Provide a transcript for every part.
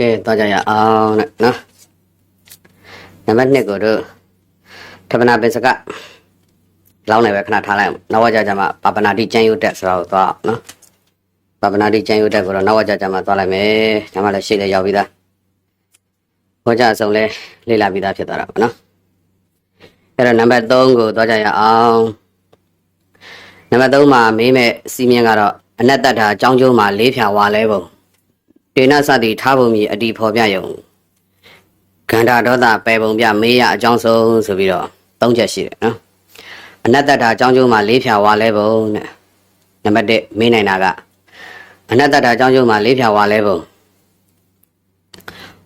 ကဲတော့ကြရအောင်နဲ့နော်နံပါတ်1ကိုတို့ထပနာပင်စကလောင်းနေပဲခဏထားလိုက်အောင်နောက်ဝကြကြမှာပပနာတိကျန်ရုတ်တက်ဆိုတော့သွားအောင်နော်ပပနာတိကျန်ရုတ်တက်ကိုတော့နောက်ဝကြကြမှာသွားလိုက်မယ်ညမလည်းရှေ့လည်းရောက်ပြီးသားဝကြအစုံလဲလေ့လာပြီးသားဖြစ်သွားတာပေါ့နော်အဲ့တော့နံပါတ်3ကိုသွားကြရအောင်နံပါတ်3မှာမေးမဲ့စီမင်းကတော့အနတ္တတာအကြောင်းကျိုးမှာလေးဖြာဝါလဲပုံ တေနစသည်ထားပုံမြည်အတီဖော်ပြယုံခန္ဓာဒေါသပယ်ပုံပြမေးရအကြောင်းဆုံးဆိုပြီးတော့သုံးချက်ရှိတယ်နော်အနတ္တတာအကြောင်းကျိုးမှာလေးဖြာဝါလဲပုံတဲ့နံပါတ်1မေးနိုင်တာကအနတ္တတာအကြောင်းကျိုးမှာလေးဖြာဝါလဲပုံ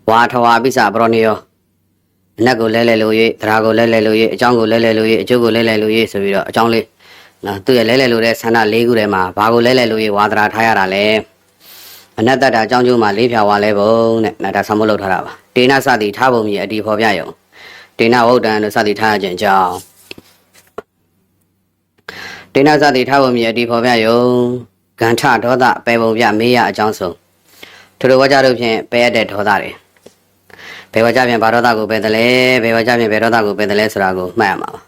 ဝါထဝါပိစပရောနိယောအနတ်ကိုလဲလဲလို့၍သရာကိုလဲလဲလို့၍အကြောင်းကိုလဲလဲလို့၍အကျိုးကိုလဲလဲလို့၍ဆိုပြီးတော့အကြောင်းလေးနော်သူရဲ့လဲလဲလို့တဲ့ဆန္ဒ၄ခုထဲမှာဘာကိုလဲလဲလို့၍ဝါသရာထားရတာလဲ အနတ္တတာအကြောင်းကျိုးမှာလေးဖြာဝါလဲပုံတဲ့နာတာဆောင်းမလုပ်ထားတာပါတေနစသည်ထားပုံမြည်အတီဖော်ပြယုံတေနဝုဒ္ဒံတို့စသည်ထားခြင်းကြောင့်တေနစသည်ထားပုံမြည်အတီဖော်ပြယုံဂန္ထဒေါသပယ်ပုံပြမေးရအကြောင်းဆုံးသူတို့ဝကြတို့ဖြင့်ပယ်ရတဲ့ဒေါသတွေဘယ်ဝကြဖြင့်ဘာဒေါသကိုပယ်တယ်လဲဘယ်ဝကြဖြင့်ဘယ်ဒေါသကိုပယ်တယ်လဲဆိုတာကိုမှတ်ရမှာပါ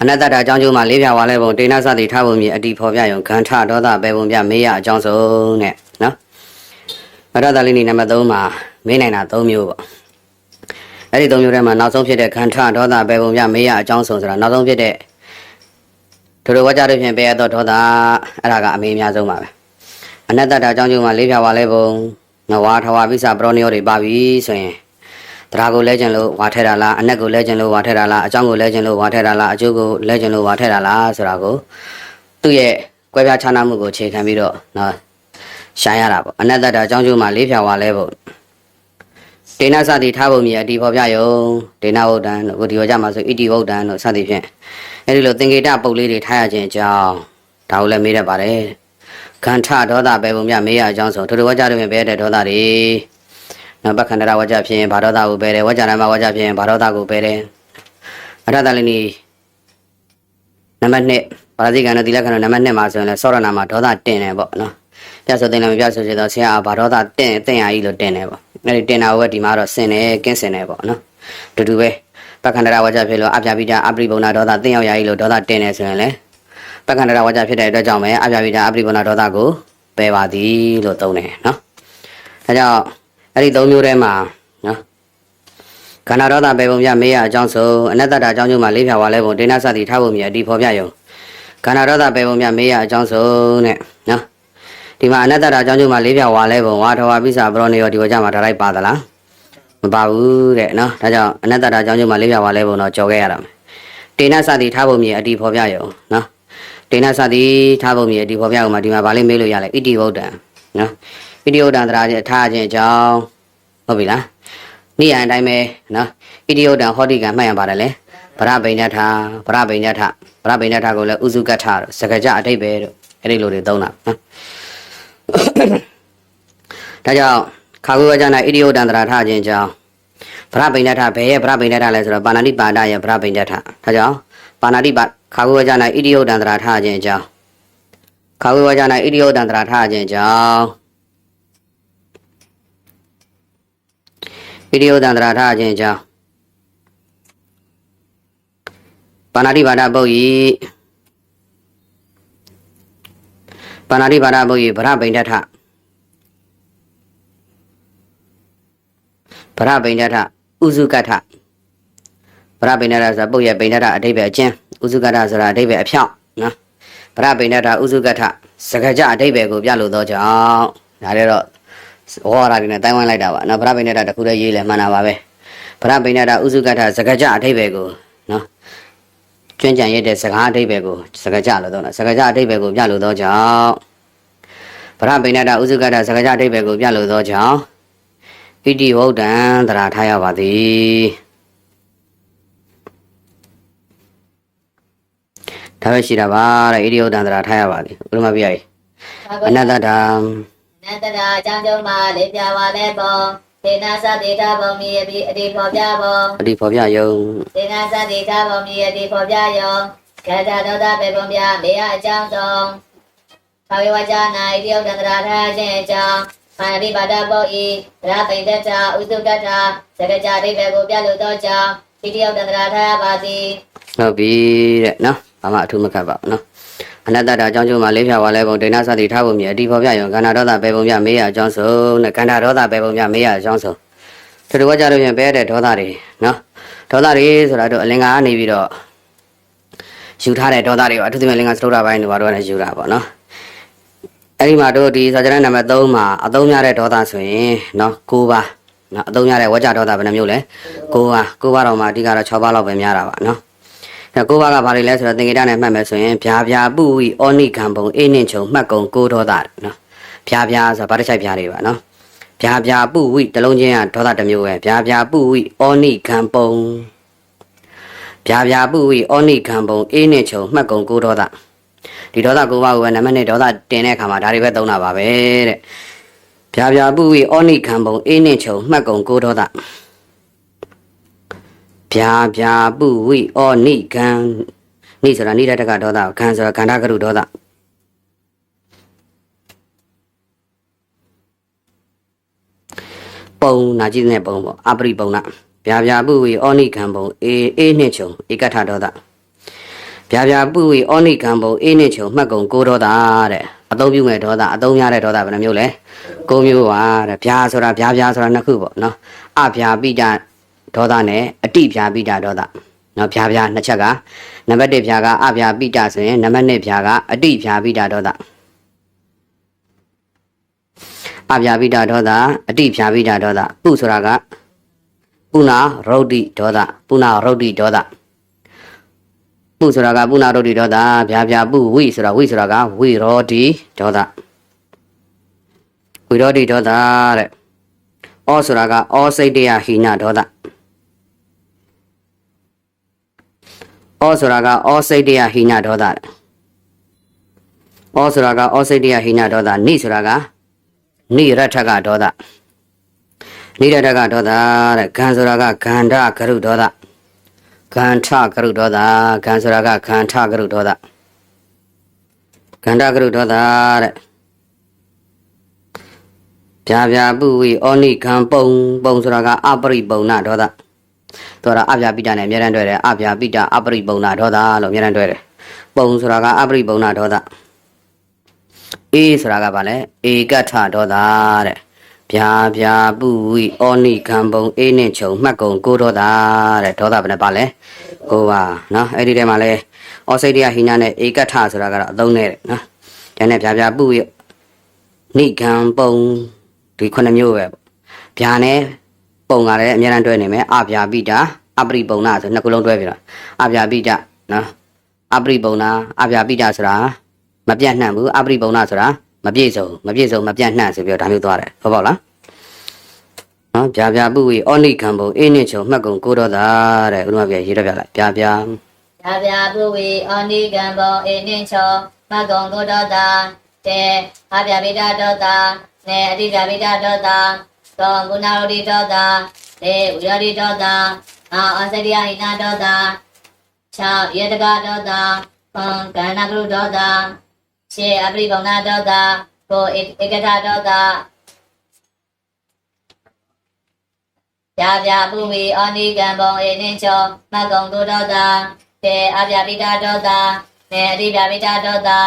အနတ္တတာအကြောင်းကျိုးမှာလေးဖြာဝါလဲပုံတေနစသည်ထားပုံမြည်အတီဖော်ပြယုံဂန္ထဒေါသပယ်ပုံပြမေးရအကြောင်းဆုံးတဲ့နော် မရတာလေးနေနံပါတ်3မှာမေးနိုင်တာ3မျိုးပေါ့အဲ့ဒီ3မျိုးထဲမှာနောက်ဆုံးဖြစ်တဲ့ခန္ဓာဒေါသပဲပုံပြမေးရအကြောင်းဆုံးဆိုတာနောက်ဆုံးဖြစ်တဲ့ဒုရဝကြတို့ဖြင့်ပေရသောဒေါသအဲ့ဒါကအမေးအများဆုံးပါပဲအနတ္တတာအကြောင်းကျိုးမှာလေးဖြာဝါလဲပုံငဝါထဝါပိစပရောနိယောတွေပါပြီဆိုရင်တရားကိုလဲခြင်းလို့ဝါထဲတာလားအနက်ကိုလဲခြင်းလို့ဝါထဲတာလားအကြောင်းကိုလဲခြင်းလို့ဝါထဲတာလားအကျိုးကိုလဲခြင်းလို့ဝါထဲတာလားဆိုတာကိုသူ့ရဲ့ကွဲပြားခြားနားမှုကိုအခြေခံပြီးတော့နော် ရှာရတာပေါ့အနတ္တတာအကြောင်းကျိုးမှာလေးဖြာဝါလဲပေါ့ဒေနစသည်ထားပုံမြည်အတီဖော်ပြယုံဒေနဝုဒ္ဒံတို့ကိုဒီဝကြမှာဆိုဣတိဝုဒ္ဒံတို့စသည်ဖြင့်အဲဒီလိုသင်္ကေတပုတ်လေးတွေထားရခြင်းအကြောင်းဒါကိုလည်းမေးတတ်ပါတယ်ခန္ဓာဒေါသပဲပုံမြမေးရအကြောင်းဆိုထိုတို့ဝကြတို့ဖြင့်ပဲတဲ့ဒေါသတွေနောက်ပက္ခန္တရဝကြဖြင့်ဘာဒေါသကိုပဲတယ်ဝကြရမဝကြဖြင့်ဘာဒေါသကိုပဲတယ်အရတလည်းနီနံပါတ်1ပါရဇိကံနဲ့သီလခဏနံပါတ်2မှာဆိုရင်လည်းစောရနာမှာဒေါသတင်တယ်ပေါ့နော် ပြဆိုတင်လည်းမပြဆိုချင်တော့ဆရာကဘာတော့တာတင့်တင့်ရကြီးလို့တင်တယ်ပေါ့အဲ့ဒီတင်တာဝက်ဒီမှာတော့စင်တယ်ကင်းစင်တယ်ပေါ့နော်အတူတူပဲပက္ခန္တရဝါကြဖြစ်လို့အပြပိတာအပရိဘုံနာဒေါသတင့်ရောက်ရကြီးလို့ဒေါသတင်တယ်ဆိုရင်လည်းပက္ခန္တရဝါကြဖြစ်တဲ့အတွက်ကြောင့်ပဲအပြပိတာအပရိဘုံနာဒေါသကိုပယ်ပါသည်လို့သုံးတယ်နော်ဒါကြောင့်အဲ့ဒီသုံးမျိုးထဲမှာနော်ခန္ဓာဒေါသပယ်ပုံပြမေးရအကြောင်းဆိုအနတ္တတာအကြောင်းကျိုးမှာလေးဖြာဝါလဲပုံဒိဋ္ဌစသည်ထားဖို့မြည်အတီဖော်ပြယုံခန္ဓာဒေါသပယ်ပုံပြမေးရအကြောင်းဆိုတဲ့နော် ဒီမှာအနတ္တတာအကြောင်းကျိုးမှာလေးပြဝါလဲပုံဝါထဝါပိစာပရောနေရောဒီဝကြမှာဒါလိုက်ပါသလားမပါဘူးတဲ့နော်ဒါကြောင့်အနတ္တတာအကြောင်းကျိုးမှာလေးပြဝါလဲပုံတော့ကြော်ခဲ့ရတာမယ်တေနစသည်ထားပုံမြေအတီဖော်ပြရုံနော်တေနစသည်ထားပုံမြေအတီဖော်ပြရုံမှာဒီမှာဗာလေးမေးလို့ရလဲဣတိဝုဒ္ဒံနော်ဣတိဝုဒ္ဒံတရားချင်းထားခြင်းအကြောင်းဟုတ်ပြီလားနိယံအတိုင်းပဲနော်ဣတိဝုဒ္ဒံဟောတိကမှတ်ရပါတယ်လေဗရဗိညထဗရဗိညထဗရဗိညထကိုလည်းဥစုကထတို့စကကြအတိတ်ပဲတို့အဲ့ဒီလိုတွေသုံးတာနော် ဒါကြောင့်ခါကုဝကြနာဣတိယတန္တရာထခြင်းကြောင့်ဗရပိဏ္ဍထဘယ်ရဲ့ဗရပိဏ္ဍထလဲဆိုတော့ပါဏာတိပါဒရဲ့ဗရပိဏ္ဍထဒါကြောင့်ပါဏာတိပါခါကုဝကြနာဣတိယတန္တရာထခြင်းကြောင့်ခါကုဝကြနာဣတိယတန္တရာထခြင်းကြောင့်ဣတိယတန္တရာထခြင်းကြောင့်ပါဏာတိပါဒပုတ်ဤ ပါဏာတိပါဒပုတ်ဤဗရပိဏ္ဍထဗရပိဏ္ဍထဥစုကထဗရပိဏ္ဍထဆိုတာပုတ်ရဲ့ပိဏ္ဍထအတိပ္ပယ်အချင်းဥစုကထဆိုတာအတိပ္ပယ်အဖြောင့်နော်ဗရပိဏ္ဍထဥစုကထစကကြအတိပ္ပယ်ကိုပြလို့တော့ကြောင့်ဒါလည်းတော့ဝါရတွေနဲ့တိုင်ဝမ်လိုက်တာပါနော်ဗရပိဏ္ဍထတခုတည်းရေးလဲမှန်တာပါပဲဗရပိဏ္ဍထဥစုကထစကကြအတိပ္ပယ်ကိုနော် ကျွမ်းကြံရတဲ့စကားအတိပ္ပယ်ကိုစကကြလို့တော့နော်စကကြအတိပ္ပယ်ကိုပြလို့တော့ကြောင့်ဗရပိဏ္ဍထဥစုကထစကကြအတိပ္ပယ်ကိုပြလို့တော့ကြောင့်ဣတိဝုဒ္ဒံတရာထားရပါသည်ဒါပဲရှိတာပါတဲ့ဣတိဝုဒ္ဒံတရာထားရပါသည်ဥရမပြရေအနတ္တတံနန္တရာအကြောင်းကျုံမှာလေးပြပါလဲပေါ့ ဒေနာသတိတာပုံမီအပြီးအဒီပေါ်ပြပေါ့အတိဖော်ပြယုံဒေနာသတိတာပုံမီအဒီပေါ်ပြယောခန္ဓာဒေါသပေပုံပြမေယအကြောင်းဆုံးဘာဝေဝကြနာဣတိယတန္တရာထားခြင်းအကြောင်းမာရိပါဒဘောဤရာပိတ္တတာဥစုတ္တတာစကကြအိဗေကိုပြလို့သောကြောင့်ဒီတယောက်တန္တရာထားရပါသည်ဟုတ်ပြီတဲ့နော်ဘာမှအထူးမခတ်ပါဘူးနော် အနတ္တတာအကြောင်းကျိုးမှာလေးဖြာဝါလဲပုံဒိဋ္ဌသတိထားဖို့မြည်အတိဖော်ပြယုံကန္နာဒေါသပဲပုံပြမေးရအကြောင်းဆုံးနဲ့ကန္နာဒေါသပဲပုံပြမေးရအကြောင်းဆုံးသူတို့ကကြလို့ဖြင့်ပဲတဲ့ဒေါသတွေနော်ဒေါသတွေဆိုတာတို့အလင်္ကာကနေပြီးတော့ယူထားတဲ့ဒေါသတွေကိုအထူးသဖြင့်လင်္ကာစတုဒ္ဓပိုင်းတွေဘာတို့ကလည်းယူတာပေါ့နော်အဲ့ဒီမှာတို့ဒီစာကြရနံပါတ်3မှာအသုံးများတဲ့ဒေါသဆိုရင်နော်9ပါးနော်အသုံးများတဲ့ဝကြဒေါသဘယ်နှမျိုးလဲ9ပါး9ပါးတော့မှအဓိကတော့6ပါးလောက်ပဲများတာပါနော်ဒါ ကိုးပါးကဘာတွေလဲဆိုတော့သင်္ကေတနဲ့မှတ်မယ်ဆိုရင်ဗျာဗျာပုဝိဩနိကံပုံအေးနှင့်ချုံမှတ်ကုံကိုဒေါသနော်ဗျာဗျာဆိုတာဗာတချိုက်ဗျာတွေပါနော်ဗျာဗျာပုဝိတလုံးချင်းကဒေါသတစ်မျိုးပဲဗျာဗျာပုဝိဩနိကံပုံဗျာဗျာပုဝိဩနိကံပုံအေးနှင့်ချုံမှတ်ကုံကိုဒေါသဒီဒေါသကိုးပါးကိုပဲနံပါတ်1ဒေါသတင်တဲ့အခါမှာဒါတွေပဲသုံးတာပါပဲတဲ့ဗျာဗျာပုဝိဩနိကံပုံအေးနှင့်ချုံမှတ်ကုံကိုဒေါသ ဗျာဗျာပုဝိဩနိကံနိဆိုတာနိရတကဒေါသကံဆိုတာကန္ဓကရုဒေါသပုံနာကြည့်တဲ့ပုံပေါ့အပရိပုံနာဗျာဗျာပုဝိဩနိကံပုံအေအေးနှစ်ချုံဧကထဒေါသဗျာဗျာပုဝိဩနိကံပုံအေးနှစ်ချုံမှတ်ကုံကိုဒေါသတဲ့အသုံးပြုမဲ့ဒေါသအသုံးများတဲ့ဒေါသဘယ်နှမျိုးလဲကိုးမျိုးပါတဲ့ဗျာဆိုတာဗျာဗျာဆိုတာနှစ်ခုပေါ့နော်အဗျာပိတ ဒေါသနဲ့အတိဖြာပိတာဒေါသနော်ဖြာဖြာနှစ်ချက်ကနံပါတ်1ဖြာကအဖြာပိတာဆိုရင်နံပါတ်2ဖြာကအတိဖြာပိတာဒေါသအဖြာပိတာဒေါသအတိဖြာပိတာဒေါသပုဆိုတာကပုနာရုဒ္ဓိဒေါသပုနာရုဒ္ဓိဒေါသပုဆိုတာကပုနာရုဒ္ဓိဒေါသဖြာဖြာပုဝိဆိုတာဝိဆိုတာကဝိရောဓိဒေါသဝိရောဓိဒေါသတဲ့ဩဆိုတာကဩစိတ်တယဟိနဒေါသ ဩဆိုတာကဩစိတ်တယဟိနဒေါသတဲ့ဩဆိုတာကဩစိတ်တယဟိနဒေါသနိဆိုတာကနိရထကဒေါသနိရထကဒေါသတဲ့ဂံဆိုတာကဂန္ဓကရုဒေါသဂန္ထကရုဒေါသဂံဆိုတာကဂန္ထကရုဒေါသဂန္ဓကရုဒေါသတဲ့ဗျာဗျာပုဝိဩနိဂံပုံပုံဆိုတာကအပရိပုံနာဒေါသ တော့ဒါအပြာပိတနဲ့အများတန်းတွေ့တယ်အပြာပိတအပရိပုံနာဒေါသလို့အများတန်းတွေ့တယ်ပုံဆိုတာကအပရိပုံနာဒေါသအေးဆိုတာကဘာလဲဧကထဒေါသတဲ့ဗျာဗျာပုဝိဩနိခံပုံအေးနဲ့ခြုံမှတ်ကုံကိုဒေါသတဲ့ဒေါသဘယ်နဲ့ပါလဲကိုပါနော်အဲ့ဒီထဲမှာလဲဩစိတ်တရားဟိနနဲ့ဧကထဆိုတာကတော့အသုံးနဲ့တဲ့နော်ဒါနဲ့ဗျာဗျာပုဝိနိခံပုံဒီခုနှစ်မျိုးပဲပေါ့ဗျာနဲ့ ပုံကလည်းအများအားတွဲနေမယ်အပြာပိတာအပရိပုံနာဆိုနှစ်ခုလုံးတွဲပြီလားအပြာပိတာနော်အပရိပုံနာအပြာပိတာဆိုတာမပြတ်နှံ့ဘူးအပရိပုံနာဆိုတာမပြည့်စုံမပြည့်စုံမပြတ်နှံ့ဆိုပြီးတော့ဒါမျိုးသွားတယ်ဟုတ်ပါ့လားနော်ဗျာဗျာပုဝေဩနိခံပုံအေးနှင့်ချုံမှတ်ကုံကိုတော့တာတဲ့ဥက္ကမပြရေးတော့ပြလိုက်ဗျာဗျာသာဗျာပုဝေဩနိကံဘောအေနှင်းချောမကုံကိုဒေါတာတေအဗျာပိတာဒေါတာနေအတိဗျာပိတာဒေါတာ သောဂုဏရောတိဒေါတာတေဥရတိဒေါတာအာအစရိယဟိနာဒေါတာခြောက်ယတကဒေါတာပံကန္နကရုဒေါတာရှေအပရိပုံနာဒေါတာကိုဧကထဒေါတာဗျာဗျာပုဝေဩနိကံဘောအေနှင်းချောမကုံကိုဒေါတာတေအပြပိတာဒေါတာနေအတိပြပိတာဒေါတာ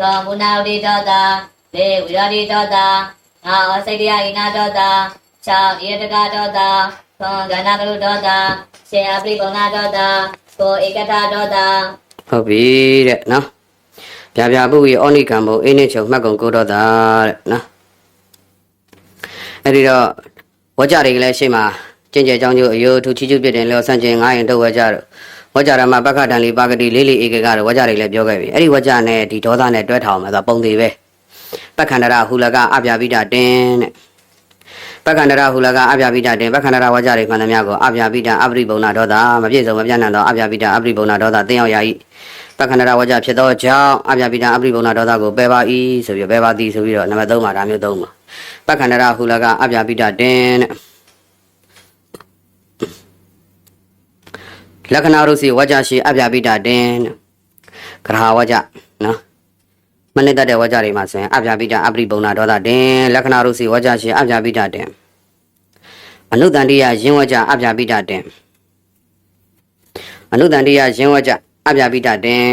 သောမုနာဝတိဒေါတာလေဝိရတိဒေါတာ အာဩစိတ္တယဣနာဒေါတာခြောက်ဧတကဒေါတာသောကန္နာကရုဒေါတာရှေအပရိပုံနာဒေါတာကိုဧကထဒေါတာဟုတ်ပြီတဲ့နော်ဗျာဗျာပုဝေဩနိခံပုံအေးနှင့်ချုံမှတ်ကုံကိုတော့တာတဲ့နော်အဲ့ဒီတော့ဝကြတွေကလည်းရှေ့မှာကျင့်ကြံကြောင်းကျိုးအယုထုချီချူပြတဲ့လောဆန့်ကျင်ငားရင်တော့ဝကြတော့ဝကြရမှာပက္ခတန်လီပါကတိလေးလေးဧကကတော့ဝကြတွေလည်းပြောခဲ့ပြီအဲ့ဒီဝကြနဲ့ဒီဒေါသနဲ့တွဲထောင်မှာဆိုပုံသေးပဲ ပက္ခန္တရဟူလကအပြပိတတင်းတဲ့ပက္ခန္တရဟူလကအပြပိတတင်းပက္ခန္တရဝကြတွေမှန်သမျှကိုအပြပိတအပရိပုံနာဒေါသမပြည့်စုံမပြတ်နိုင်တော့အပြပိတအပရိပုံနာဒေါသတင်းရောက်ရာဤပက္ခန္တရဝကြဖြစ်သောကြောင့်အပြပိတံအပရိပုံနာဒေါသကိုပယ်ပါ၏ဆိုပြီးပယ်ပါသည်ဆိုပြီးတော့နံပါတ်3မှာဒါမျိုး3မှာပက္ခန္တရဟူလကအပြပိတတင်တဲ့လက္ခဏာရုပ်စီဝကြရှိအပြပိတတင်တဲ့ဂရဟဝကြနော် မနစ်တတ်တဲ့ဝါကြတွေမှာဆိုရင်အပြာပိတအပရိပုံနာဒေါသတင်လက္ခဏာရုပ်စီဝါကြရှင်အပြာပိတတင်အနုတန်တိယယင်းဝါကြအပြာပိတတင်အနုတန်တိယယင်းဝါကြအပြာပိတတင်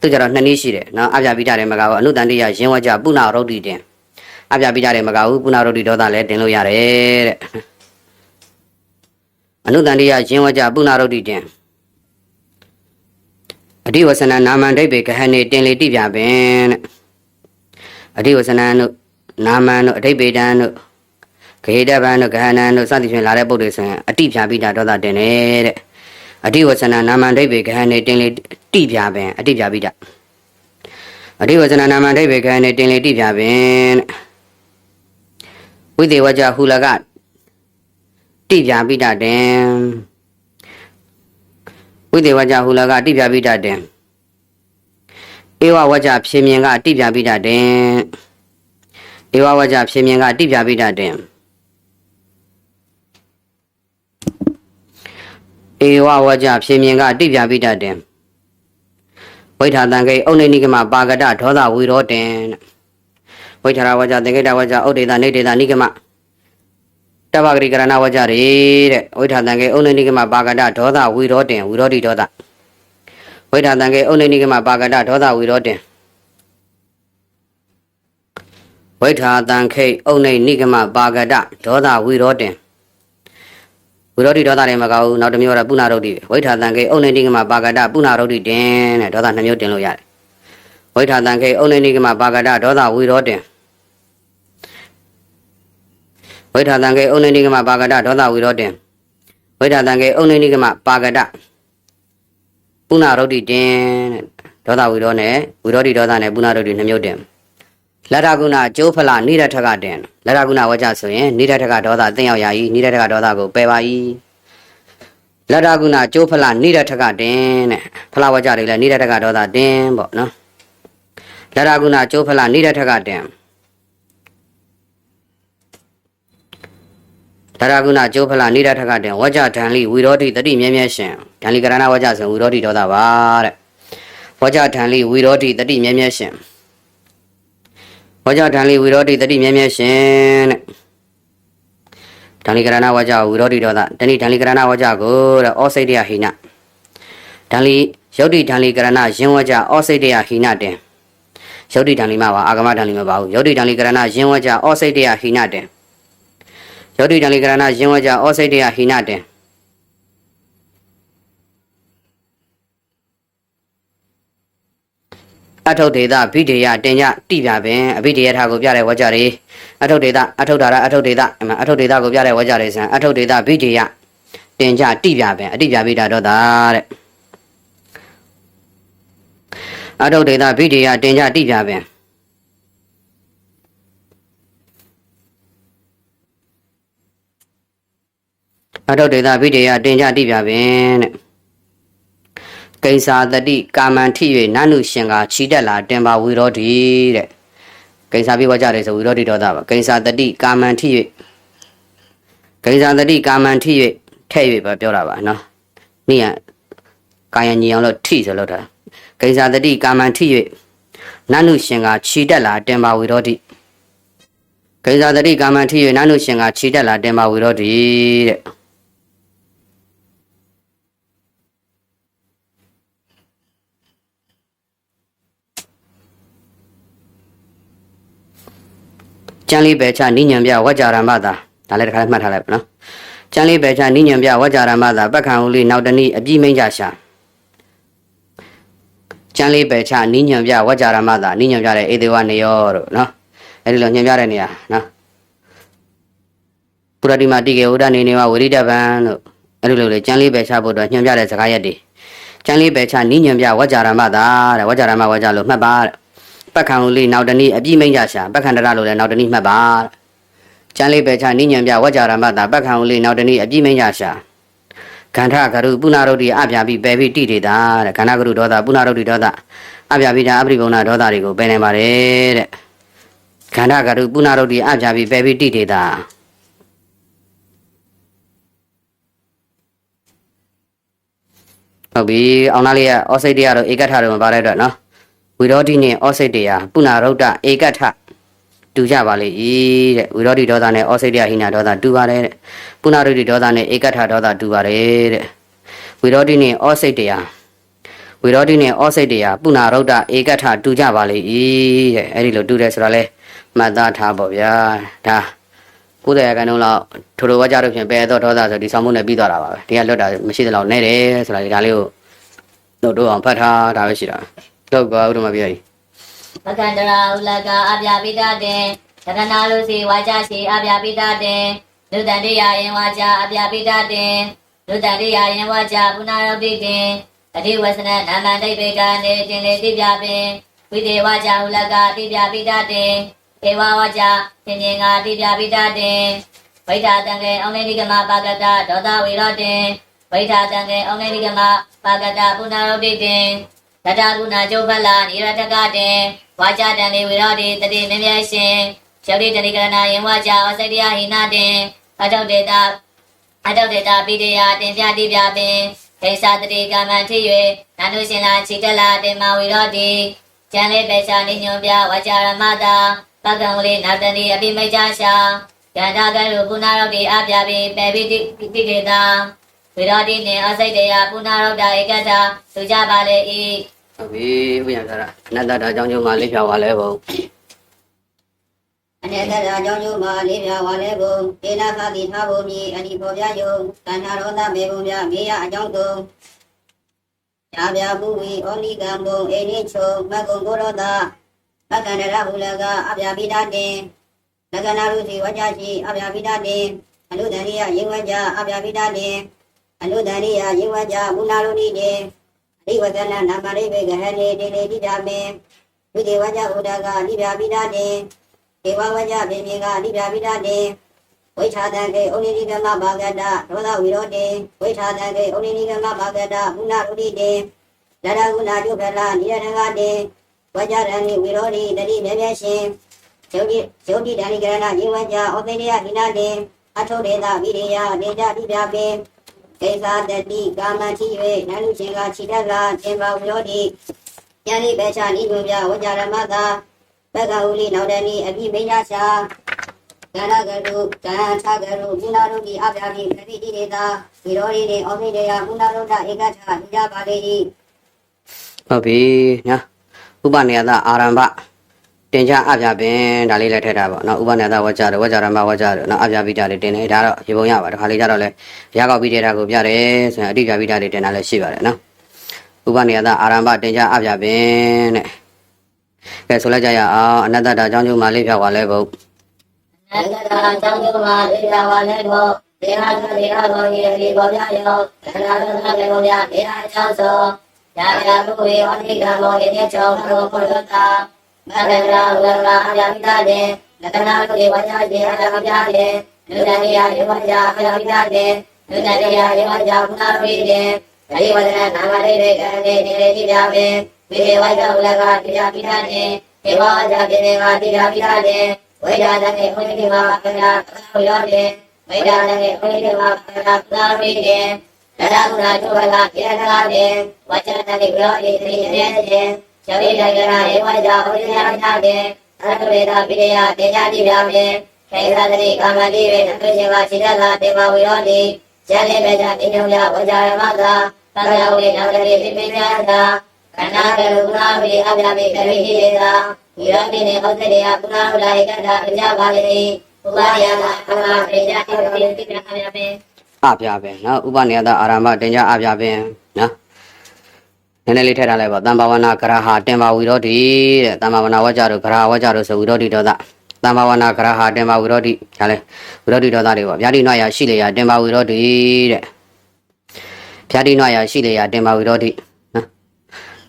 သူကြတော့နှစ်နည်းရှိတယ်နော်အပြာပိတတယ်မကဘူးအနုတန်တိယယင်းဝါကြပုဏ္ဏရုဒ္ဓိတင်အပြာပိတတယ်မကဘူးပုဏ္ဏရုဒ္ဓိဒေါသလည်းတင်လို့ရတယ်တဲ့အနုတန်တိယယင်းဝါကြပုဏ္ဏရုဒ္ဓိတင် အဓိဝဆနနာမန္ဒိဗေကဟနေတင်လေတိပြပင်တဲ့အဓိဝဆနံတို့နာမန်တို့အဓိပေတံတို့ဂေတဗံတို့ဂဟနံတို့စသဖြင့်လာတဲ့ပုဒ်တွေဆိုရင်အတိဖြာပိတာဒေါသတင်တယ်တဲ့အဓိဝဆနနာမန္ဒိဗေကဟနေတင်လေတိပြပင်အတိဖြာပိတာအဓိဝဆနနာမန္ဒိဗေကဟနေတင်လေတိပြပင်တဲ့ဝိသေဝကြဟူလကတိပြပိတာတင် ဝိသေဝကြဟူလကတိပြပိတာတင်ဧဝဝကြဖြင်းမြင်ကတိပြပိတာတင်ဧဝဝကြဖြင်းမြင်ကတိပြပိတာတင်ဧဝဝကြဖြင်းမြင်ကတိပြပိတာတင်ဝိထာတံကိဩနေနိကမပါကတဒေါသဝီရောတင်ဝိထာရဝကြသင်္ကေတဝကြဩဒေတာနေဒေတာနိကမ တဗ္ဗဂရိကရဏဝကြရေတဲ့ဝိထာတံကိဩနေနိကမပါကတဒေါသဝီရောတင်ဝီရောတိဒေါသဝိထာတံကိဩနေနိကမပါကတဒေါသဝီရောတင်ဝိထာတံခိဩနေနိကမပါကတဒေါသဝီရောတင်ဝီရောတိဒေါသတွေမကောက်ဘူးနောက်တစ်မျိုးကတော့ပုဏ္ဏရုဒ္ဓိဝိထာတံကိဩနေနိကမပါကတပုဏ္ဏရုဒ္ဓိတင်တဲ့ဒေါသနှစ်မျိုးတင်လို့ရတယ်ဝိထာတံခိဩနေနိကမပါကတဒေါသဝီရောတင် ဝိထာတံကေဩနေနိကမပါကတဒေါသဝီရောတင်ဝိထာတံကေဩနေနိကမပါကတပုဏ္ဏရုဒ္ဓိတင်တဲ့ဒေါသဝီရောနဲ့ဝီရောတိဒေါသနဲ့ပုဏ္ဏရုဒ္ဓိနှစ်မျိုးတင်လတ္ထကုဏကျိုးဖလနိရထကတင်လတ္ထကုဏဝကြဆိုရင်နိရထကဒေါသသင်ရောက်ရ၏နိရထကဒေါသကိုပယ်ပါ၏လတ္ထကုဏကျိုးဖလနိရထကတင်တဲ့ဖလဝကြတွေလည်းနိရထကဒေါသတင်ပေါ့နော်လတ္ထကုဏကျိုးဖလနိရထကတင် တရကုဏကျိုးဖလနိရထကတင်ဝကြဒံလိဝီရောတိတတိမြဲမြဲရှင်ဒံလိကရဏဝကြဆိုဝီရောတိဒေါသပါတဲ့ဝကြဒံလိဝီရောတိတတိမြဲမြဲရှင်ဝကြဒံလိဝီရောတိတတိမြဲမြဲရှင်တဲ့ဒံလိကရဏဝကြဝီရောတိဒေါသတဏိဒံလိကရဏဝကြကိုတဲ့ဩစိတ်တယဟိနဒံလိယုတ်တိဒံလိကရဏယင်းဝကြဩစိတ်တယဟိနတင်ယုတ်တိဒံလိမှာပါအာဂမဒံလိမှာပါဘူးယုတ်တိဒံလိကရဏယင်းဝကြဩစိတ်တယဟိနတင် ယောတိတံလိကရဏယင်းဝကြဩစိတ်တယဟိနတင်အထုဒေတာဘိဒေယတင်ညတိပြပင်အဘိဒေယထာကိုပြတဲ့ဝကြတွေအထုဒေတာအထုဒါရအထုဒေတာအမှအထုဒေတာကိုပြတဲ့ဝကြတွေဆံအထုဒေတာဘိဒေယတင်ညတိပြပင်အတိပြဘိတာတော့တာတဲ့အထုဒေတာဘိဒေယတင်ညတိပြပင် အထုဒေတာဘိဒေယတင်ညတိပြပင်တဲ့ကိစ္စာတတိကာမန်ထိ၍နနုရှင်ကခြိတက်လာတင်ပါဝီရောတိတဲ့ကိစ္စာပြဝကြတယ်ဆိုဝီရောတိဒေါသပါကိစ္စာတတိကာမန်ထိ၍ကိစ္စာတတိကာမန်ထိ၍ထဲ့၍ပဲပြောတာပါနော်နိယကာယညီအောင်လို့ထိဆိုလို့တာကိစ္စာတတိကာမန်ထိ၍နနုရှင်ကခြိတက်လာတင်ပါဝီရောတိကိစ္စာတတိကာမန်ထိ၍နနုရှင်ကခြိတက်လာတင်ပါဝီရောတိတဲ့ ကျန်လေးပဲချနိညာပြဝကြရမသာဒါလည်းတစ်ခါမှတ်ထားလိုက်ပါနော်ကျန်လေးပဲချနိညာပြဝကြရမသာပက္ခံဦးလေးနောက်တနည်းအပြည့်မိန်ကြရှာကျန်လေးပဲချနိညာပြဝကြရမသာနိညာပြတဲ့ဧဒေဝနေရောတို့နော်အဲ့ဒီလိုညင်ပြတဲ့နေရာနော်ပုရတိမတိကေဥဒနေနေဝဝိရိတဗံတို့အဲ့ဒီလိုလေကျန်လေးပဲချဖို့တော့ညွှန်ပြတဲ့စကားရက်တွေကျန်လေးပဲချနိညာပြဝကြရမသာတဲ့ဝကြရမဝကြလို့မှတ်ပါတဲ့ ပက္ခံဦးလေးနောက်တနည်းအပြည့်မိန်ကြရှာပက္ခန္တရလို့လည်းနောက်တနည်းမှတ်ပါတဲ့ကျန်လေးပဲချနိညာပြဝကြရမသာပက္ခံဦးလေးနောက်တနည်းအပြည့်မိန်ကြရှာခန္ဓာကရုပုဏ္ဏရုဒ္ဓိအပြာပိပယ်ပိတိတေတာတဲ့ခန္ဓာကရုဒေါသပုဏ္ဏရုဒ္ဓိဒေါသအပြာပိတာအပရိပုံနာဒေါသတွေကိုပယ်နိုင်ပါတယ်တဲ့ခန္ဓာကရုပုဏ္ဏရုဒ္ဓိအပြာပိပယ်ပိတိတေတာဟုတ်ပြီအောင်သားလေးကဩစိတ်တရားတော့ဧကထတော့မပါတဲ့အတွက်နော် ဝိရောဓိနှင့်ဩစိတ်တရားပုဏ္ဏရုဒ္ဓဧကထတူကြပါလေ၏တဲ့ဝိရောဓိဒေါသနဲ့ဩစိတ်တရားဟိနာဒေါသတူပါတယ်တဲ့ပုဏ္ဏရုဒ္ဓိဒေါသနဲ့ဧကထဒေါသတူပါတယ်တဲ့ဝိရောဓိနှင့်ဩစိတ်တရားဝိရောဓိနှင့်ဩစိတ်တရားပုဏ္ဏရုဒ္ဓဧကထတူကြပါလေ၏တဲ့အဲ့ဒီလိုတူတယ်ဆိုတော့လဲမှတ်သားထားပါဗျာဒါ90ရာခိုင်နှုန်းလောက်ထိုလိုဝါကြလို့ဖြင့်ပဲတော့ဒေါသဆိုဒီဆောင်မှုနဲ့ပြီးသွားတာပါပဲဒီကလွတ်တာမရှိသလောက်နဲ့တယ်ဆိုတာဒီဒါလေးကိုတို့တို့အောင်ဖတ်ထားတာပဲရှိတာ တော့ကွာဥဒ္ဓမပြရည်မကန္တရာဥလကအပြပိတတင်သကနာလူစီဝါကြရှိအပြပိတတင်လူတန်တေယယင်ဝါကြအပြပိတတင်လူတန်တေယယင်ဝါကြပုဏ္ဏရုပ္တိတင်အတိဝဆနနာမန္တိပေကနေတင်လေတိပြပင်ဝိတေဝါကြဥလကတိပြပိတတင်ဧဝဝါကြသင်္င်္ဂါတိပြပိတတင်ဝိထာတံကေအောင်နေတိကမပါကတဒေါသဝေရောတင်ဝိထာတံကေအောင်နေတိကမပါကတပုဏ္ဏရုပ္တိတင် တတကုဏကျုပ်ဖလာနိရတကတင်ဝါကြတန်လေးဝိရောဒီတတိမင်းမြတ်ရှင်ယောတိတတိကရဏယင်ဝါကြအစိတ္တယဟိနာတင်အတောတေတာအတောတေတာပိတယတင်ပြတိပြပင်ဒိသတတိကမ္မထိ၍နာနုရှင်လာခြိတလာတင်မဝိရောဒီကျန်လေးပေချာနိညွန်ပြဝါကြရမတာပကံဝလေးနာတန်ဒီအပိမိတ်ချရှာယန္တာကရုပုဏ္ဏရောဒီအပြပိပေပိတိတိတေတာ ဝိရောဒီနှင့်အစိတ္တယပုဏ္ဏရောဒဧကတာသူကြပါလေ၏ဟုတ်ပြီဥယျာဉ်သာရအနတ္တတာအကြောင်းကျုံမှာလေးဖြောက်ပါလဲဘုံအနေကရာကြောင့်ယုံမှာလေးပြဝါလဲဘုံဒေနာခတိထားဖို့မြည်အနိပေါ်ပြယုံတဏှာရောသမေဘုံပြမေယအကြောင်းသုံးရှားပြပူဝီဩနိကံဘုံအိနိချုံမကုံကိုရောတာမကန္တရဟုလကအပြာပိဒတင်လကနာရုစီဝကြရှိအပြာပိဒတင်အနုဒန္ရိယယေဝကြအပြာပိဒတင် အနုဒန္ရိယယေဝကြမူနာရုဏိတင်အရိဝဇနနာမရိဘေကဟနေတေလေတိပြမေဝိဒေဝကြဥဒကအနိပြပိဒတင်ဒေဝဝကြဘေမြေကအနိပြပိတတေဝိထာတံကေဩနိနိကမဘာဂတဒောသဝိရောတေဝိထာတံကေဩနိနိကမဘာဂတမုဏရုတိတေလရဂုဏကျုဖလနိရဏဂတေဝကြရဏိဝိရောတိတတိမြဲမြဲရှင်ယုတ်တိယုတ်တိတဏိကရဏဇေဝကြဩသေတယဟိနတေအထုဒေသဝိရိယဒေကြတိပြပေ ဒေသာတတိကာမတိ၍နန္လူရှင်ကခြိတတ်လာသင်္ဘာဝိရောတိယန္တိပေချာနိဝပြဝကြရမတာဘဂဝုလိနောက်တည်းဤအပိမိညာရှာဂရဂရုကံထဂရုမူနာရုတိအပြာပိပတိတိဒေတာဝိရောဓိတေဩမိတေယမူနာရုဒ္ဓဧကထနိကြပါလေ၏ဟုတ်ပြီနော်ဥပနေယသအာရမ္ဗ တင်ကြအပြပင်ဒါလေးလည်းထည့်တာပေါ့နော်ဥပနေယသဝကြတယ်ဝကြရမဝကြတယ်နော်အပြပိတာတွေတင်နေဒါတော့ရေပုံရပါတခါလေးကြတော့လဲရကောက်ပြီးတဲ့တာကိုပြတယ်ဆိုရင်အတိပြပိတာတွေတင်တာလည်းရှိပါတယ်နော်ဥပနေယသအာရမ္ဗတင်ကြအပြပင်တဲ့ကဲဆိုလိုက်ကြရအောင်အနတ္တတာအကြောင်းကျုံမှာလေးဖြောက်ပါလဲဘုံအတ္တရာကြောင့်ယုံမှာဒေဝဝါလည်းဘောဒေဟာသဒေဟာဘောယေဒီဘောပြယောသန္တာသန္တာဘေဘောပြဒေဟာကြောင့်သောယာယာဘုဝေဝနိကံဘောယေတိကြောင့်ဘောပုရတာမန္တ ရာဝရလာအယမိတာတေလက္ခဏာဒေဝကြဒေဟာမပြတေလူတန်ရိယဒေဝကြအယမိတာတေလူတန်ရိ ယဒေဝကြဘုနာပိတေအရိဝဒနာနာမရိရေကနေနေလေတိပြပေဝိဒေဝကြဥလကတိယပိတာတေဒေဝကြပြေနေကတိယပိတာတေဝိဒါနကေဥနိကေမကနာဝိရောတေဝိဒါနကေဥနိကေမကနာသာရိတေတရဂုဏတုဝလကေရကတေဝចနတိဝရောဣတိယေတေယောဣဒကရာဧဝဇာဥဒယနာတေအတဝေဒပိယတေညာတိဗျာမေခေသတတိကာမတိဝေနတုရှင်ဝစိတလာတေမဝိရောတိဇာတိမေဇာတိညုယဝဇာရမသာသံဃာဝေနောတတိပိပိညာသာခန္ဓာကရုဏာဝိအဗျာမိကရိဟိတေသာဒီရတိနေဩသရေယပုနာဝလာဧကတာအကြပါလေဥပါယနာအမရေယအပိတိကနာယမေအပြပင်နော်ဥပနေယသအာရမ္ဗတင်ကြအပြပင်နော် နည်းနည်းလေးထည့်ထားလိုက်ပါတမ္ဘာဝနာဂရဟာတင်ပါဝီရောတိတဲ့တမ္ဘာဝနာဝကြတို့ဂရဝကြတို့ဆိုဝီရောတိဒေါသတမ္ဘာဝနာဂရဟာတင်ပါဝီရောတိဒါလဲဝီရောတိဒေါသတွေပေါ့ဗျာတိနွားရရှိလေရတင်ပါဝီရောတိတဲ့ဗျာတိနွားရရှိလေရတင်ပါဝီရောတိနော်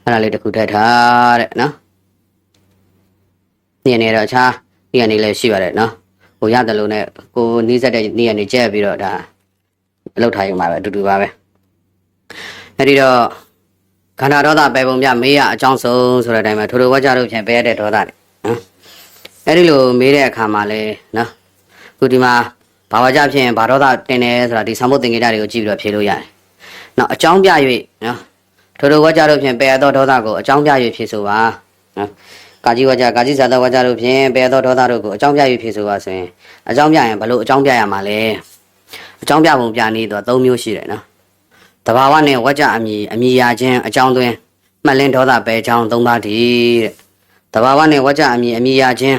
အဲ့ဒါလေးတစ်ခုထည့်ထားတဲ့နော်ညနေတော့အခြားညနေလည်းရှိပါတယ်နော်ဟိုရတယ်လို့နဲ့ကိုနီးစက်တဲ့ညနေကျက်ပြီးတော့ဒါအလုပ်ထားရုံပါပဲအတူတူပါပဲအဲ့ဒီတော့ ခန္ဓာဒေါသပဲပုံပြမေးရအကြောင်းဆုံးဆိုတဲ့အတိုင်းပဲထိုထိုဝါကြတို့ဖြင့်ပဲရတဲ့ဒေါသတွေနော်အဲ့ဒီလိုမေးတဲ့အခါမှာလဲနော်ခုဒီမှာဘာဝကြဖြင့်ဘာဒေါသတင်တယ်ဆိုတာဒီသံဖို့သင်္ကေတတွေကိုကြည့်ပြီးတော့ဖြေလို့ရတယ်နော်အကြောင်းပြ၍နော်ထိုထိုဝါကြတို့ဖြင့်ပဲရသောဒေါသကိုအကြောင်းပြ၍ဖြေဆိုပါနော်ကာကြီးဝါကြကာကြီးဇာတဝါကြတို့ဖြင့်ပယ်သောဒေါသတို့ကိုအကြောင်းပြ၍ဖြေဆိုပါဆိုရင်အကြောင်းပြရင်ဘလို့အကြောင်းပြရမှာလဲအကြောင်းပြပုံပြနည်းတော့၃မျိုးရှိတယ်နော် တဘာဝနဲ့ဝါကြအမည်အမည်ရာချင်းအကြောင်းသွင်းမှတ်လင်းဒေါသပယ်ချောင်း၃ပါးတည်းတဲ့တဘာဝနဲ့ဝါကြအမည်အမည်ရာချင်း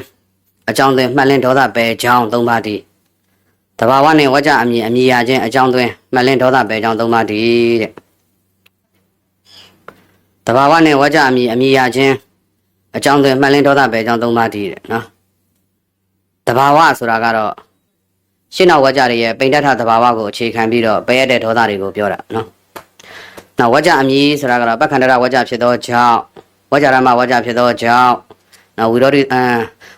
အကြောင်းသွင်းမှတ်လင်းဒေါသပယ်ချောင်း၃ပါးတည်းတဘာဝနဲ့ဝါကြအမည်အမည်ရာချင်းအကြောင်းသွင်းမှတ်လင်းဒေါသပယ်ချောင်း၃ပါးတည်းတဲ့တဘာဝနဲ့ဝါကြအမည်အမည်ရာချင်းအကြောင်းတွေမှတ်လင်းဒေါသပဲအကြောင်းသုံးပါးတည်းတဲ့နော်တဘာဝဆိုတာကတော့ရှင်းနောက်ဝါကြတွေရဲ့ပိဋကထတဘာဝကိုအခြေခံပြီးတော့ပယ်ရတဲ့ဒေါသတွေကိုပြောတာနော် နောက်ဝါကြအမည်ဆိုတာကတော့ပက္ခန္တရဝါကြဖြစ်သောကြောင့်ဝါကြရမဝါကြဖြစ်သောကြောင့်နောက်ဝိရောဓိအံ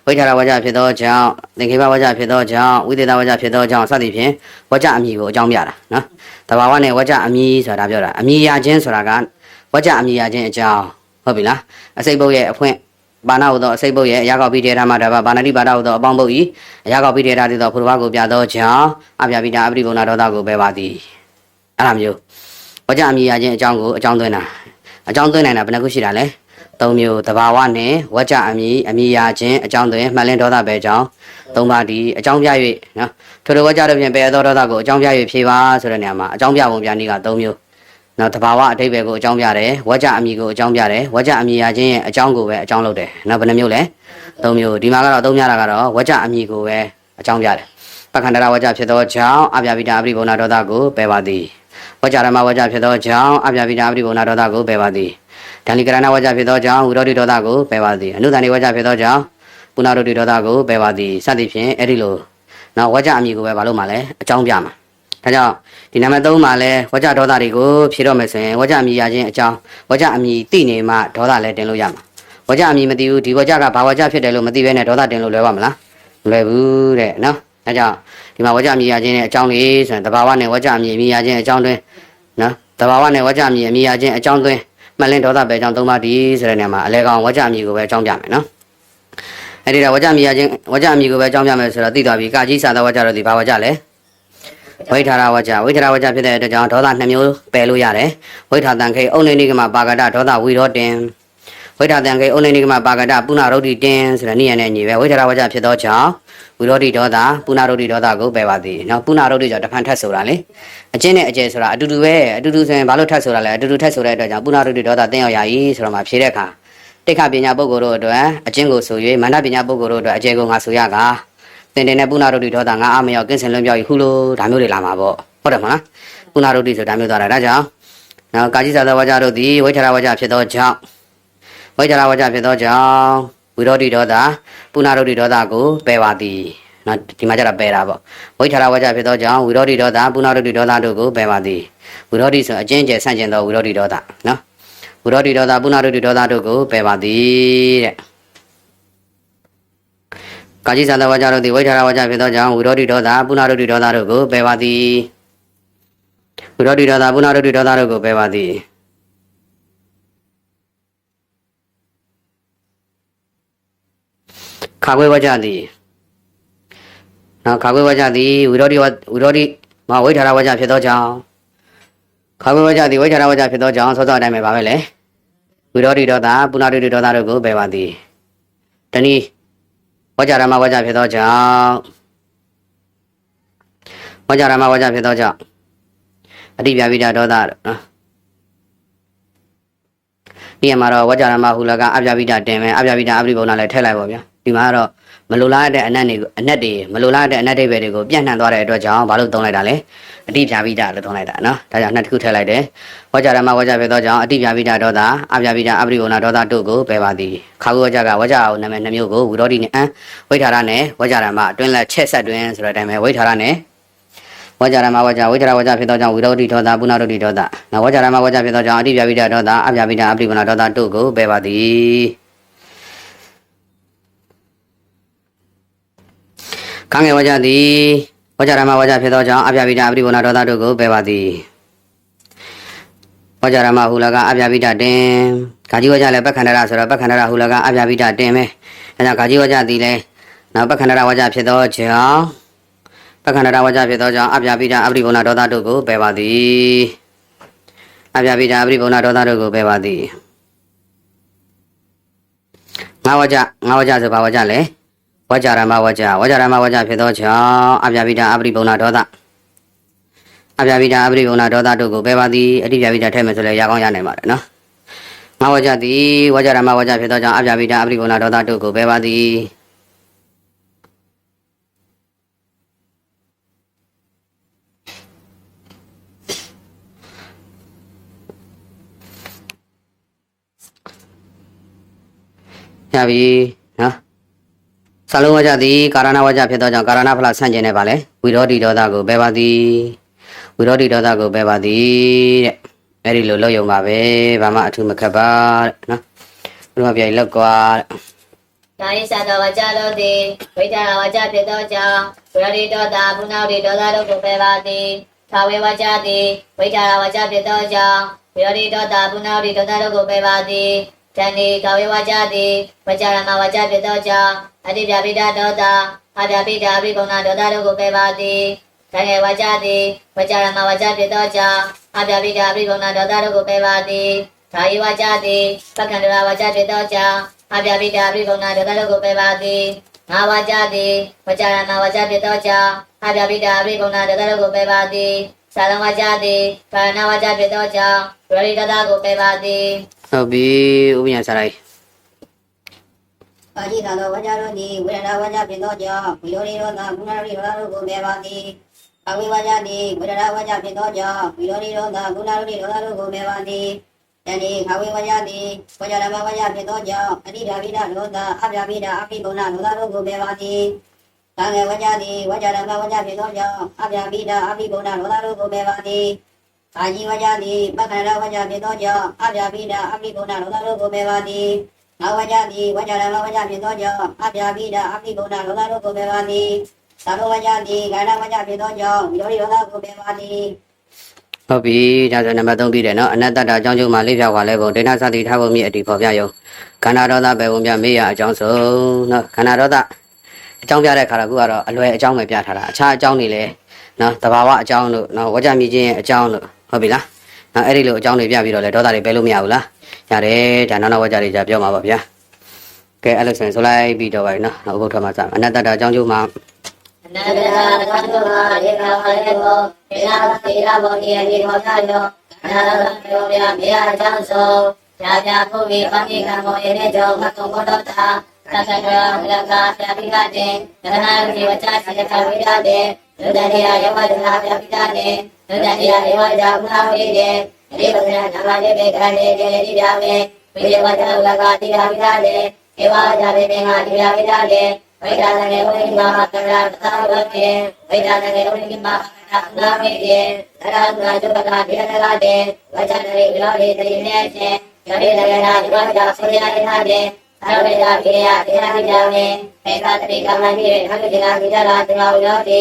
ဝိထာရဝါကြဖြစ်သောကြောင့်သင်္ခေပဝါကြဖြစ်သောကြောင့်ဝိသေသဝါကြဖြစ်သောကြောင့်စသဖြင့်ဝါကြအမည်ကိုအကြောင်းပြတာနော်တဘာဝနဲ့ဝါကြအမည်ဆိုတာပြောတာအမည်ရခြင်းဆိုတာကဝါကြအမည်ရခြင်းအကြောင်းဟုတ်ပြီလားအစိတ်ပုတ်ရဲ့အဖွင့်ဘာနာဟုသောအစိတ်ပုတ်ရဲ့အရာကောက်ပြီးတေထာမှာတပါဘာနာတိပါဒဟုသောအပေါင်းပုတ်ဤအရာကောက်ပြီးတေထာတည်သောဖုရဝကိုပြသောကြောင့်အပြပိတာအပရိဘုံနာဒေါသကိုပဲပါသည်အဲ့လိုမျိုး ဝကြအမိရခြင်းအကြောင်းကိုအကြောင်းသွင်းတာအကြောင်းသွင်းနိုင်တာဘယ်နှခုရှိတာလဲသုံးမျိုးတဘာဝနဲ့ဝကြအမိအမိရခြင်းအကြောင်းသွင်းမှတ်လင်းဒေါသပဲအကြောင်းသုံးပါးဒီအကြောင်းပြ၍နော်ထိုလိုဝကြတို့ဖြင့်ပယ်သောဒေါသကိုအကြောင်းပြ၍ဖြေပါဆိုတဲ့နေရာမှာအကြောင်းပြပုံပြနည်းကသုံးမျိုးနော်တဘာဝအတိတ်ပဲကိုအကြောင်းပြတယ်ဝကြအမိကိုအကြောင်းပြတယ်ဝကြအမိရခြင်းရဲ့အကြောင်းကိုပဲအကြောင်းလုပ်တယ်နော်ဘယ်နှမျိုးလဲသုံးမျိုးဒီမှာကတော့သုံးများတာကတော့ဝကြအမိကိုပဲအကြောင်းပြတယ်ပက္ခန္တရဝကြဖြစ်သောကြောင့်အပြပိတာအပရိဘုံနာဒေါသကိုပယ်ပါသည် ဝကြရမဝကြဖြစ်သောကြောင့်အပြပိတာအပရိဘုံနာဒေါသကိုပယ်ပါသည်ဒဏိကရဏဝကြဖြစ်သောကြောင့်ဝိရောဓိဒေါသကိုပယ်ပါသည်အနုသဏိဝကြဖြစ်သောကြောင့်ပုဏ္ဏရတိဒေါသကိုပယ်ပါသည်စသဖြင့်အဲ့ဒီလိုနော်ဝကြအမိကိုပဲမလုပ်မှလဲအကြောင်းပြမှာဒါကြောင့်ဒီနံပါတ်3မှာလဲဝကြဒေါသတွေကိုဖြေတော့မယ်ဆိုရင်ဝကြအမည်ရခြင်းအကြောင်းဝကြအမည်သိနေမှဒေါသလည်းတင်လို့ရမှာဝကြအမည်မသိဘူးဒီဝကြကဘာဝကြဖြစ်တယ်လို့မသိဘဲနဲ့ဒေါသတင်လို့လွယ်ပါမလားမလွယ်ဘူးတဲ့နော် ဒါကြောင့်ဒီမှာဝကြအမည်ရခြင်းရဲ့အကြောင်းလေးဆိုရင်တဘာဝနဲ့ဝကြအမည်အမည်ရခြင်းအကြောင်းတွင်နော်တဘာဝနဲ့ဝကြအမည်အမည်ရခြင်းအကြောင်းတွင်မှတ်လင်းဒေါသပဲအကြောင်း၃ပါးဒီဆိုတဲ့နေရာမှာအလဲကောင်ဝကြအမည်ကိုပဲအကြောင်းပြမယ်နော်အဲ့ဒီတော့ဝကြအမည်ရခြင်းဝကြအမည်ကိုပဲအကြောင်းပြမယ်ဆိုတော့သိသွားပြီကာကြီးစာသောဝကြတော့ဒီဘာဝကြလဲဝိထာရဝကြဝိထာရဝကြဖြစ်တဲ့အတွက်ကြောင့်ဒေါသနှစ်မျိုးပယ်လို့ရတယ်ဝိထာတန်ခေအုံနေနိကမပါကတဒေါသဝိရောတင် ဝိထာတန်ခေအုံနေနိကမပါကတပုဏ္ဏရုဒ္ဓိတင်ဆိုတဲ့နိယနဲ့ညီပဲဝိထာရဝကြဖြစ်သောကြောင့်ဝိရောဓိဒေါသပုဏ္ဏရုဒ္ဓိဒေါသကိုပယ်ပါသည်နော်ပုဏ္ဏရုဒ္ဓိကြောင့်တစ်ဖန်ထက်ဆိုတာလေအကျင့်နဲ့အကျယ်ဆိုတာအတူတူပဲအတူတူဆိုရင်ဘာလို့ထက်ဆိုတာလဲအတူတူထက်ဆိုတဲ့အတွက်ကြောင့်ပုဏ္ဏရုဒ္ဓိဒေါသတင်းရောက်ရည်ဆိုတော့မှဖြေတဲ့အခါတိခပညာပုဂ္ဂိုလ်တို့အတွက်အကျင့်ကိုဆို၍မန္တပညာပုဂ္ဂိုလ်တို့အတွက်အကျယ်ကိုငါဆိုရကားတင်တင်နဲ့ပုဏ္ဏရုဒ္ဓိဒေါသငါအမရောကင်းစင်လွံ့ပြောက်ယူခုလိုဒါမျိုးတွေလာမှာပေါ့ဟုတ်တယ်မလားပုဏ္ဏရုဒ္ဓိဆိုဒါမျိုးသွားတာဒါကြောင့်နော်ကာကြီးသာသဝါကြတို့သည်ဝိထရာဝါကြဖြစ်သောကြောင့် ဝိထရာဝါကြဖြစ်သောကြောင့်ဝိရောဓိဒေါသပုဏ္ဏရုဒ္ဓိဒေါသကိုပယ်ပါသည်နော်ဒီမှာကျတော့ပယ်တာပေါ့ဝိထရာဝါကြဖြစ်သောကြောင့်ဝိရောဓိဒေါသပုဏ္ဏရုဒ္ဓိဒေါသတို့ကိုပယ်ပါသည်ဝိရောဓိဆိုအကျဉ်းကျယ်ဆန့်ကျင်သောဝိရောဓိဒေါသနော်ဝိရောဓိဒေါသပုဏ္ဏရုဒ္ဓိဒေါသတို့ကိုပယ်ပါသည်တဲ့ကာကြီးသန္တဝါကြတို့သည်ဝိထာရဝါကြဖြစ်သောကြောင့်ဝိရောဓိဒေါသပုဏ္ဏရုဒ္ဓိဒေါသတို့ကိုပယ်ပါသည်ဝိရောဓိဒေါသပုဏ္ဏရုဒ္ဓိဒေါသတို့ကိုပယ်ပါသည် ခါခွေဝါကြသည်နော်ခါခွေဝါကြသည်ဝိရောဓိဝါဝိရောဓိမဝိထာရဝါကြဖြစ်သောကြောင့်ခါခွေဝါကြသည်ဝိထာရဝါကြဖြစ်သောကြောင့်သောသောအတိုင်းပဲပါပဲလေဝိရောဓိဒေါသပုဏ္ဏရုဒ္ဓိဒေါသတို့ကိုပယ်ပါသည်တနည်းဝကြရမဝကြဖြစ်သောကြောင့်ဝကြရမဝကြဖြစ်သောကြောင့်အတိပြပိတာဒေါသတော့နော်ဒီမှာတော့ဝကြရမဟူလကအပြပိတာတင်မယ်အပြပိတာအပရိဘုံနာလည်းထည့်လိုက်ပါဗျာ ဒီမှာကတော့မလိုလားတဲ့အနတ်တွေကိုအနတ်တွေမလိုလားတဲ့အနတ်တွေပဲတွေကိုပြန့်နှံ့သွားတဲ့အတွက်ကြောင့်ဘာလို့သုံးလိုက်တာလဲအတိပြပိတာလို့သုံးလိုက်တာနော်ဒါကြောင့်နှစ်ခုထည့်လိုက်တယ်ဝကြရမဝကြဖြစ်သောကြောင့်အတိပြပိတာဒေါသအပြပိတာအပရိဘုံနာဒေါသတို့ကိုပယ်ပါသည်ခါဝဝကြကဝကြအောင်နာမည်နှမျိုးကိုဝိရောဓိနဲ့အံဝိထာရနဲ့ဝကြရမအတွင်းလက်ချက်ဆက်တွင်ဆိုတဲ့အတိုင်းပဲဝိထာရနဲ့ဝကြရမဝကြဝိထာရဝကြဖြစ်သောကြောင့်ဝိရောဓိဒေါသပုဏ္ဏရုဒ္ဓိဒေါသနော်ဝကြရမဝကြဖြစ်သောကြောင့်အတိပြပိတာဒေါသအပြပိတာအပရိဘုံနာဒေါသတို့ကိုပယ်ပါသည် ခံငယ်ဝကြသည်ဝကြရမဝကြဖြစ်သောကြောင့်အပြပိတာအပရိဘုံနာဒေါသတို့ကိုပယ်ပါသည်ဝကြရမဟူလကအပြပိတာတင်ဂါကြီးဝကြလည်းပက္ခန္တရဆိုတော့ပက္ခန္တရဟူလကအပြပိတာတင်ပဲအဲဒါဂါကြီးဝကြသည်လည်းနောက်ပက္ခန္တရဝကြဖြစ်သောကြောင့်ပက္ခန္တရဝကြဖြစ်သောကြောင့်အပြပိတာအပရိဘုံနာဒေါသတို့ကိုပယ်ပါသည်အပြပိတာအပရိဘုံနာဒေါသတို့ကိုပယ်ပါသည်ငါဝကြငါဝကြဆိုဘာဝကြလဲ ဝကြရမဝကြဝကြရမဝကြဖြစ်သောကြောင့်အပြပိတာအပရိပုံနာဒေါသအပြပိတာအပရိပုံနာဒေါသတို့ကိုပဲပါသည်အတိပြပိတာထဲမယ်ဆိုလဲရကောင်းရနိုင်ပါတယ်နော်ငါဝကြသည်ဝကြရမဝကြဖြစ်သောကြောင့်အပြပိတာအပရိပုံနာဒေါသတို့ကိုပဲပါသည်ရပြီနော် စလုံးဝကြသည်ကာရဏဝကြဖြစ်သောကြောင့်ကာရဏဖလဆန့်ကျင်နေပါလေဝိရောဓိဒေါသကိုပဲပါသည်ဝိရောဓိဒေါသကိုပဲပါသည်တဲ့အဲ့ဒီလိုလောက်ယုံပါပဲဘာမှအထူးမခက်ပါတဲ့နော်ဘုရားပြိုင်လောက်ကွာတဲ့နာယိသသောဝါကြတို့သည်ဝိတ္တရာဝါကြဖြစ်သောကြောင့်ဝရရိတောတာဘုနာရိဒေါသတို့ကိုပယ်ပါသည်သာဝေဝါကြသည်ဝိတ္တရာဝါကြဖြစ်သောကြောင့်ဝရရိတောတာဘုနာရိဒေါသတို့ကိုပယ်ပါသည် တန်ဒီကာဝေဝါကြသည်ဝကြရမဝါကြဖြစ်သောကြောင့်အတိပြပိဒဒေါသအာပြပိဒအပိကုဏဒေါသတို့ကိုပယ်ပါသည်တန်ငယ်ဝါကြသည်ဝကြရမဝါကြဖြစ်သောကြောင့်အာပြပိဒအပိကုဏဒေါသတို့ကိုပယ်ပါသည်သာယိဝါကြသည်ပက္ခန္တရာဝါကြဖြစ်သောကြောင့်အပြပိတာပိကုဏဒေသတို့ကိုပယ်ပါသည်ငါဝါကြသည်ဝကြရဏဝါကြဖြစ်သောကြောင့်အပြပိတာပိကုဏဒေသတို့ကိုပယ်ပါသည်သာလဝါကြသည်ကာရဏဝါကြဖြစ်သောကြောင့်ရရိတတာကိုပယ်ပါသည် ဟုတ်ပြီဥပညာစာရိုက်ပါဠိသာသောဝကြတို့သည်ဝေဒနာဝကြဖြစ်သောကြောင့်ဝိရောဓိရောသာဘုနာရိရောတို့ကိုမြဲပါသည်အဝိဝကြသည်ဝေဒနာဝကြဖြစ်သောကြောင့်ဝိရောဓိရောသာဘုနာရိရောတို့ကိုမြဲပါသည်တဏိခဝေဝကြသည်ဝကြရမဝကြဖြစ်သောကြောင့်အတိဓာပိဒလောသာအပြပိဒအပိဘုနာလောသာတို့ကိုမြဲပါသည်သံဃေဝကြသည်ဝကြရမဝကြဖြစ်သောကြောင့်အပြပိဒအပိဘုနာလောသာတို့ကိုမြဲပါသည် အာជីဝကြသည်ပက္ခရဝကြဖြစ်သောကြောင့်အပြပိဒအပိဘုနာလောသာတို့ကိုမြဲပါသည်ငါဝကြသည်ဝကြရမဝကြဖြစ်သောကြောင့်အပြာပိဒအပိဘုဒ္ဓလောကတို့ကိုပေပါသည်သာလောဝကြသည်ဂန္ဓဝကြဖြစ်သောကြောင့်ဝိရောဓိလောကကိုပေပါသည်ဟုတ်ပြီဒါဆိုနံပါတ်3ပြီးတယ်နော်အနတ္တတာအကြောင်းကျုံမှာလေးပြောက်ပါလဲပုံဒိဋ္ဌသတိထားဖို့မြည့်အတီပေါ်ပြယုံခန္ဓာဒေါသပဲပုံပြမေးရအကြောင်းဆုံးနော်ခန္ဓာဒေါသအကြောင်းပြတဲ့ခါတော့ခုကတော့အလွယ်အကြောင်းပဲပြထားတာအခြားအကြောင်းတွေလည်းနော်တဘာဝအကြောင်းလို့နော်ဝကြမြည်ခြင်းရဲ့အကြောင်းလို့ ဟုတ်ပြီလားနော်အဲ့ဒီလိုအကြောင်းတွေပြပြီးတော့လေဒေါသတွေပဲလို့မရဘူးလားရတယ်ဒါနောက်နောက်ဝကြတွေじゃပြောမှာပါဗျာကဲအဲ့လိုဆိုရင်ဆိုလိုက်ပြီးတော့ပါပြီနော်နောက်ဥပုထ္ထမှာစအနတ္တတာအကြောင်းကျုံမှာအနန္တရာသံဃာရေကာဝရေဘောေနာသေရဘောတိယဒီမောသာယောအနာရံယောမြမေယအကြောင်းသောရာဇာပုဗ္ဗေပါတိကံမောယေနေကြောင့်မကုံဘောတော်တာသက္ကရာမလကာပြပိကတေရဏယဝကြစေတဝိဒတေလူတတိယယောဝဒနာပြပိကတေလူတတိယယောဝကြဘုရားဝိတေဒီပဒနာနာမတေဘေကရေတေတိပြမေဝိဒေဝကြလကာတိယဝိဒတေဧဝကြဘေမေငါတိယဝိဒတေဝိဒါနနေဝိမာကရာသာဝကေဝိဒါနနေဝိမာကရာနာမေကေသရဏဇုပကာဒေနဂတေဝဇနရေဝိ ရောဒေတိနေစေယရေနဂနာဒီဝါဒဆေယယနာတေသရဝေဒကေ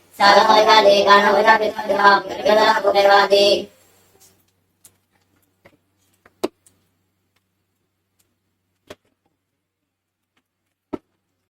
တိသာရမော